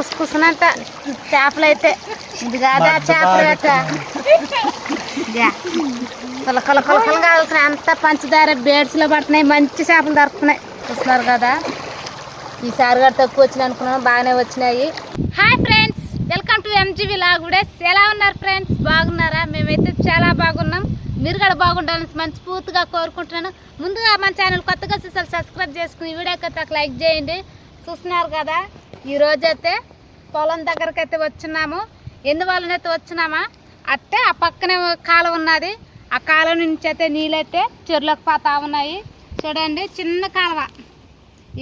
కుసుకుసనంట చేపలు అయితే ఇది కాదా చేపలు యొక్క కల కల కల కలగా వెళ్తున్నాయి అంతా పంచదార బేడ్స్లో పడుతున్నాయి. మంచి చేపలు దొరుకుతున్నాయి. చూస్తున్నారు కదా? ఈసారి కూడా తక్కువ వచ్చినాయి అనుకున్నాను. బాగానే వచ్చినాయి. Hi friends. Welcome to M G V లాగుడేస్ ఎలా ఉన్నారు ఫ్రెండ్స్? బాగున్నారా? మేమైతే చాలా బాగున్నాం. మీరు కూడా బాగుండాలని మనస్ఫూర్తిగా కోరుకుంటున్నాను. ముందుగా మన ఛానల్ కొత్తగా చూసారు సబ్స్క్రైబ్ చేసుకుని ఈ వీడియోకి ఒక లైక్ చేయండి. చూస్తున్నారు కదా? ఈ రోజైతే పొలం దగ్గరకు అయితే వచ్చినాము. ఎందువల్లనైతే వచ్చినామా? అట్టే ఆ పక్కనే కాలం కాలువ ఉన్నది. ఆ కాలం నుంచి అయితే నీళ్ళైతే చెరువులోకి పోతా ఉన్నాయి. చూడండి చిన్న కాలువ.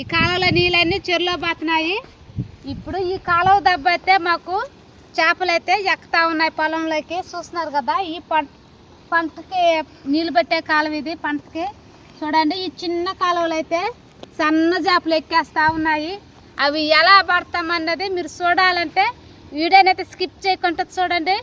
ఈ కాలువలో నీళ్ళన్నీ చెరువులో పోతున్నాయి. ఇప్పుడు ఈ కాలువ దెబ్బ అయితే మాకు చేపలు అయితే ఎక్కుతా ఉన్నాయి పొలంలోకి. చూస్తున్నారు కదా ఈ పంట పంటకి నీళ్ళు పెట్టే కాలువ ఇది పంటకి. చూడండి ఈ చిన్న కాలువలు అయితే సన్న చేపలు ఎక్కేస్తూ ఉన్నాయి. అవి ఎలా పడతామన్నది మీరు చూడాలంటే వీడియోని అయితే స్కిప్ చేయకుండా చూడండి.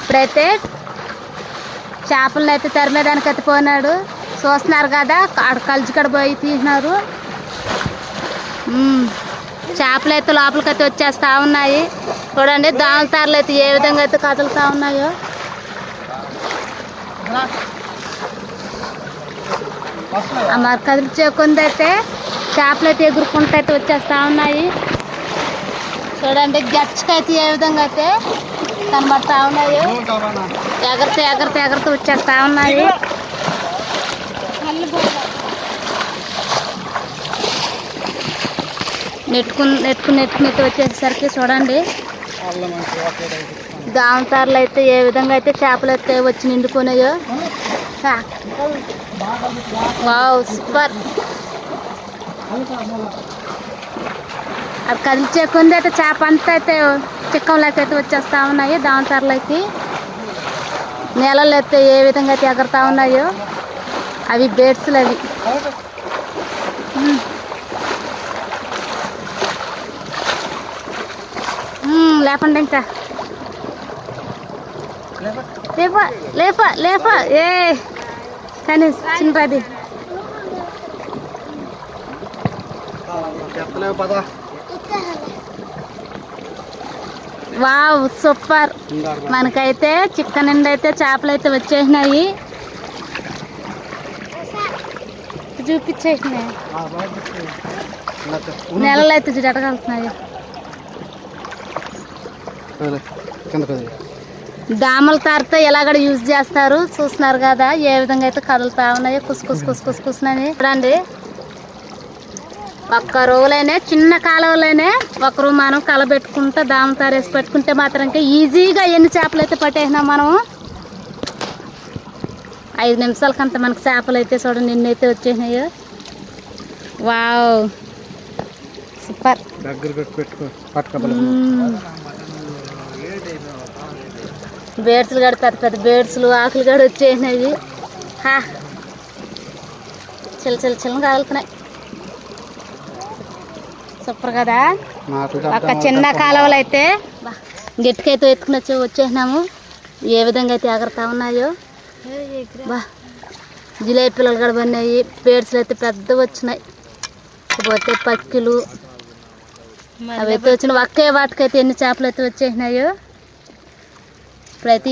ఇప్పుడైతే చేపలను అయితే తరిమేదానికి అయితే పోనాడు. చూస్తున్నారు కదా ఆడ కలిసికడ పోయి తీసినారు చేపలు అయితే లోపలికి అయితే వచ్చేస్తా ఉన్నాయి. చూడండి దాల్తారులు అయితే ఏ విధంగా అయితే కదులుతా ఉన్నాయో. ఆ మరి కదిలిచే అయితే చేపలు అయితే ఎగురుకుంటూ అయితే వచ్చేస్తా ఉన్నాయి. చూడండి గచ్చకైతే ఏ విధంగా అయితే కనబడతా ఉన్నాయి. ఎగరితే ఎగరత ఎగరత వచ్చేస్తా ఉన్నాయి. నెట్టుకుని నెట్టుకుని నెట్టుకుని అయితే వచ్చేసరికి చూడండి. దామతారులు అయితే ఏ విధంగా అయితే చేపలు అయితే వచ్చి నిండుకున్నాయో. Wow super. అది కదిలిచే కొంది అయితే చేప అంతా అయితే చిక్కంలోకి అయితే వచ్చేస్తా ఉన్నాయి దామతారులకి నేలలు అయితే ఏ విధంగా అయితే ఎగురుతా ఉన్నాయో. అవి బేడ్స్లు అవి. లేపండి ఇంకా. లేప లేప లేప. ఏ కానీ చిన్నది చెప్పలేవు పదా. Wow super. మనకైతే చికెన్ నుండి అయితే చేపలు అయితే వచ్చేసినాయి. చూపించేసినాయి. నెలలు అయితే కింద కొద్ది దామల తారతో ఎలాగడ యూజ్ చేస్తారు? చూస్తున్నారు కదా ఏ విధంగా అయితే కదులుతా ఉన్నాయో కుస్ కుస్ కుస్ కుస్ కుస్నని చూడండి. ఒక్క రోజులైనా చిన్న కాలువలోనే ఒకరు మనం కలబెట్టుకుంటే దామ తారేసి పెట్టుకుంటే మాత్రం ఇంకా ఈజీగా ఎన్ని చేపలు అయితే పట్టేసినాం మనం ఐదు నిమిషాలకంత మనకు చేపలు అయితే చూడండి నిన్నైతే వచ్చేసినాయో. వావ్. సూపర్. బేడ్స్లు కూడా పెద్ద పెద్ద బేడ్స్లు ఆకులు కూడా వచ్చేసినాయి. హా. చిల్ల చిల్ల చిన్న కాలుతున్నాయి సూపర్ కదా? ఒక చిన్న కాలువలు అయితే గట్టికైతే ఎత్తుకుని వచ్చి వచ్చేసినాము. ఏ విధంగా అయితే ఎగరతా ఉన్నాయో. బా జిలేబీ పిల్లలు కూడా పడినాయి బేడ్స్లు అయితే పెద్ద వచ్చినాయి. పోతే పక్కిలు. అవి అయితే వచ్చిన ఒకే వాటికైతే ఎన్ని చేపలు అయితే వచ్చేసినాయో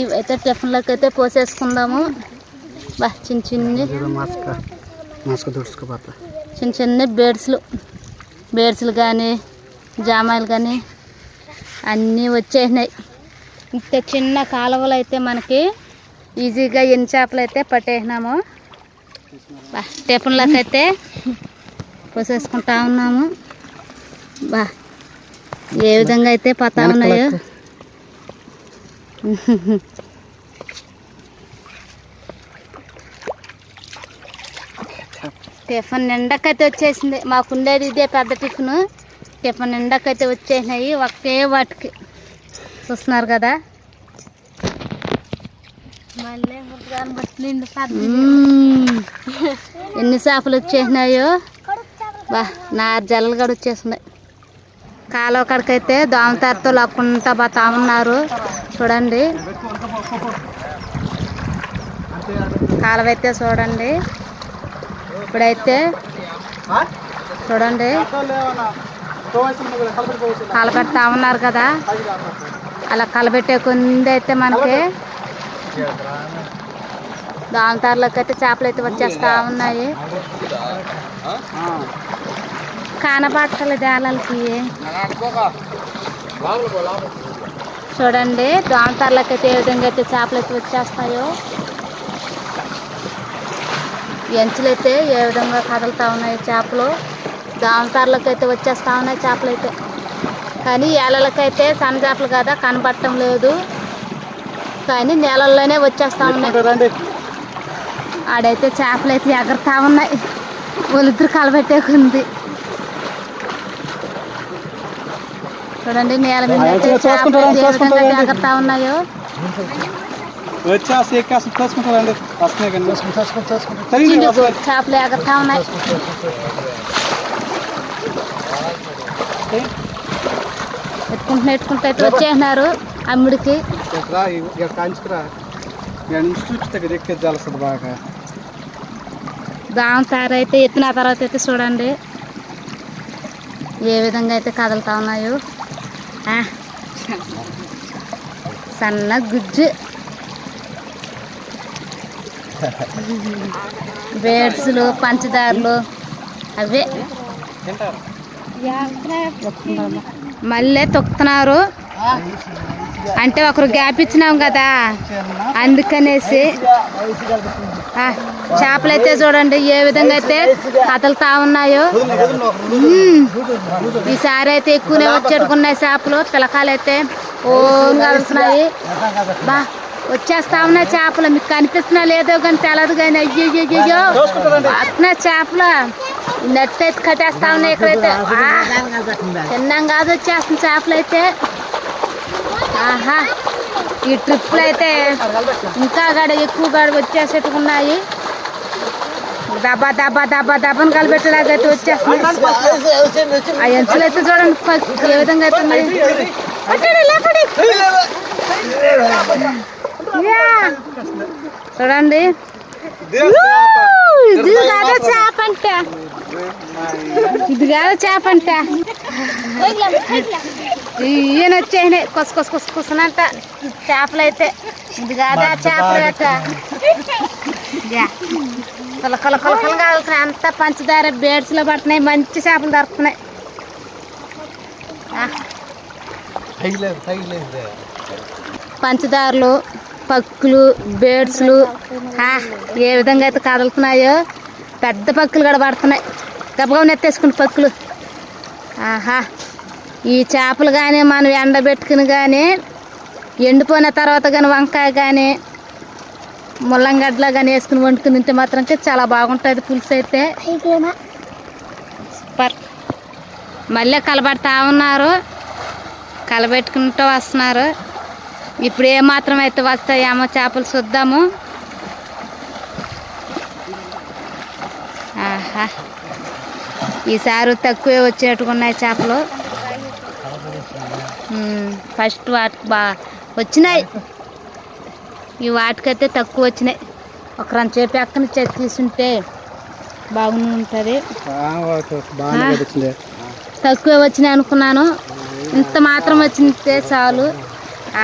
ఇవి అయితే టిఫిన్లోకి అయితే పోసేసుకుందాము. బా చిన్న చిన్ని. చిన్న చిన్న బేడ్స్లు బేడ్స్లు కానీ జామాయిలు కానీ అన్నీ వచ్చేసినాయి. ఇంత చిన్న కాలువలు అయితే మనకి ఈజీగా ఎన్ని చేపలు అయితే పట్టేసినాము బా టిఫిన్లోకి అయితే పోసేసుకుంటా ఉన్నాము. బా ఏ విధంగా అయితే పోతా ఉన్నాయో. టిఫిన్ నిండకైతే వచ్చేసింది. మాకు ఉండేది ఇదే పెద్ద టిఫిన్. టిఫిన్ నిండకైతే వచ్చేసినాయి. ఒకే వాటికి. చూస్తున్నారు కదా. ఎన్ని చేపలు వచ్చేసినాయో? బా నా జల్లలు కూడా వచ్చేసింది కాలువ కడకైతే దోమతారతో లక్కుంటా పోతా ఉన్నారు చూడండి. కాలువ అయితే చూడండి. ఇప్పుడైతే చూడండి. కలబెడతా ఉన్నారు కదా. అలా కలబెట్టే కొంది అయితే మనకి దోమతారులోకి అయితే చేపలు అయితే వచ్చేస్తా ఉన్నాయి. కానపాటలు వాళ్ళకి చూడండి దోమతారులోకి అయితే ఏ విధంగా అయితే చేపలు అయితే వచ్చేస్తాయో. ఎంచులైతే ఏ విధంగా కదులుతూ ఉన్నాయి చేపలు. దోమతారులోకి అయితే వచ్చేస్తా ఉన్నాయి చేపలు అయితే. కానీ ఏలలకైతే సన్న చేపలు కదా కనబడటం లేదు. కానీ నేలల్లోనే వచ్చేస్తా ఉన్నాయి. ఆడైతే చేపలు అయితే ఎగరుతా ఉన్నాయి. వాళ్ళిద్దరు కలబెట్టేకుంది. చూడండి నేల మీద ఎగరుతా ఉన్నాయో. చేపలు ఎగరుతా ఉన్నాయి. ఎత్తుకుంటున్నా ఎత్తుకుంటూ అయితే వచ్చేసినారు అమ్ముడికి. రా ఇక్కడ కాంచుకురా ఇక్కడ నుంచి చూసి దగ్గర ఎక్కేది తెలుస్తుంది బాగా దాని తయారైతే ఎత్తిన తర్వాత అయితే చూడండి. ఏ విధంగా అయితే కదులుతా ఉన్నాయో. సన్న గుజ్జు. బేడ్స్లు పంచదారలు అవే. మళ్ళీ తొక్కుతున్నారు. అంటే ఒకరు గ్యాప్ ఇచ్చినాం కదా. అందుకనేసి ఆ, చేపలు అయితే చూడండి ఏ విధంగా అయితే కదులుతా ఉన్నాయో. ఈసారి అయితే ఎక్కువనే వచ్చేట్టుకున్నాయి చేపలు. పిలకాలు అయితే ఓన్ కలుస్తున్నాయి బా వచ్చేస్తా ఉన్నాయి చేపలు. మీకు కనిపిస్తున్నా లేదో కానీ తెలదు కానీ అయ్యో అయ్యో వస్తున్నాయి చేపలు. నెట్ అయితే కట్టేస్తా ఉన్నాయి ఇక్కడైతే. తిన్నాం కాదు వచ్చేస్తుంది చేపలు అయితే ఆహా ఈ ట్రిప్లు అయితే ఇంకా గడ ఎక్కువ గడ వచ్చేసేట్టుకున్నాయి దబ్బా దబ్బా దబ్బా దబ్బని కలిపెట్టేలాగైతే వచ్చేస్తున్నాయి. ఆ ఎంచులు అయితే చూడండి ఏ విధంగా అయితే ఉన్నాయి చూడండి. ఇది కాదు చేప అంట. ఇది కాదు చేప అంట. ఈయన వచ్చేసినాయి కొస కొస కొస కొసనంట. చేపలు అయితే. ఇది కాదా చేపలు యా. కల కల కల కలగా అంతా పంచదార బేడ్స్లో పడుతున్నాయి. మంచి చేపలు దొరుకుతున్నాయి. పంచదారలు పక్కులు బేడ్స్లు. ఏ విధంగా అయితే కదులుతున్నాయో పెద్ద పక్కులు కూడా పడుతున్నాయి. గబగబ నెత్తేసుకుని పక్కులు. ఆహా. ఈ చేపలు కానీ మనం ఎండబెట్టుకుని కానీ ఎండిపోయిన తర్వాత కానీ వంకాయ కానీ ముల్లంగడ్డలో కానీ వేసుకుని వండుకుని తింటే మాత్రం చాలా బాగుంటుంది పులుసు అయితే. సూపర్. మళ్ళీ కలబడతా ఉన్నారు. కలబెట్టుకుంటూ వస్తున్నారు. ఇప్పుడు ఏ మాత్రం అయితే వస్తాయేమో చేపలు చూద్దాము. ఆహా. ఈసారి తక్కువే వచ్చేట్టుకున్నాయి చేపలు. ఫస్ట్ వాటికి బా వచ్చినాయి. ఈ వాటికైతే తక్కువ వచ్చినాయి. ఒక రంచేపు ఎక్కడి నుంచి తీసుంటే బాగుండి ఉంటుంది. వచ్చింది. తక్కువ వచ్చినాయి అనుకున్నాను. ఇంత మాత్రం వచ్చింటే చాలు.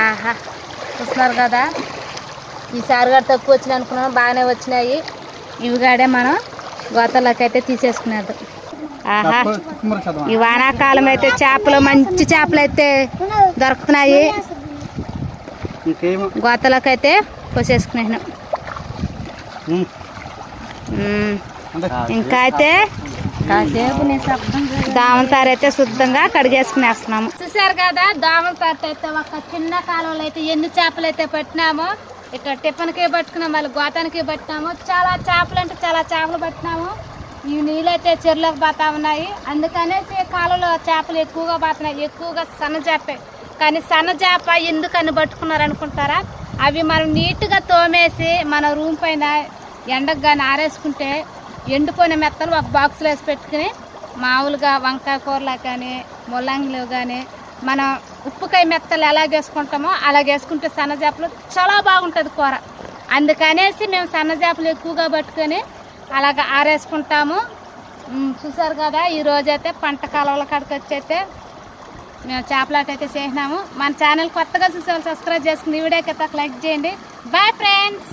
ఆహా చూస్తున్నారు కదా. ఈసారి కూడా తక్కువ వచ్చినాయి అనుకున్నాను బాగానే వచ్చినాయి. ఇవి కాడే మనం గోతలోకి అయితే తీసేసుకునేది ఆహా. ఈ వానాకాలం అయితే చేపలు మంచి చేపలు అయితే దొరుకుతున్నాయి. ఇంకేమో గోతలోకి అయితే కోసేసుకునేసినాం ఉమ్. ఉమ్. అంటే ఇంకా అయితే దామతారు అయితే శుద్ధంగా కడిగేసుకునేస్తున్నాము. చూసారు కదా దామతారు అయితే ఒక చిన్న కాలువలో అయితే ఎన్ని చేపలు అయితే పట్టినామో ఇక్కడ టిఫన్కి పట్టుకున్నాం మళ్ళీ గోతానికి పట్టినాము. చాలా చేపలు అంటే చాలా చేపలు పట్టినాము. ఈ నీళ్ళైతే చెరువులకు చెరువులోకి పోతా ఉన్నాయి. అందుకనేసి కాలంలో చేపలు ఎక్కువగా పోతున్నాయి. ఎక్కువగా సన్న చేపే. కానీ సన్న చేప ఎందుకని పట్టుకున్నారు అనుకుంటారా అవి మనం నీట్గా తోమేసి మన రూమ్ పైన ఎండకు కానీ ఆరేసుకుంటే ఎండిపోయిన మెత్తలు ఒక బాక్స్లో వేసి పెట్టుకుని మామూలుగా వంకాయ కూరలో కానీ ముల్లంగిలో కానీ మనం ఉప్పుకాయ మెత్తలు ఎలా వేసుకుంటామో అలా వేసుకుంటే సన్న చేపలు చాలా బాగుంటుంది కూర. అందుకనేసి మేము సన్న చేపలు ఎక్కువగా పట్టుకొని అలాగ ఆరేసుకుంటాము. చూసారు కదా ఈరోజైతే పంట కాలువల కాడికి వచ్చైతే మేము చేపలాట అయితే చేసినాము. మన ఛానల్ కొత్తగా చూసే వాళ్ళు సబ్స్క్రైబ్ చేసుకుని ఈ వీడియోకి అయితే ఒక లైక్ చేయండి. Bye friends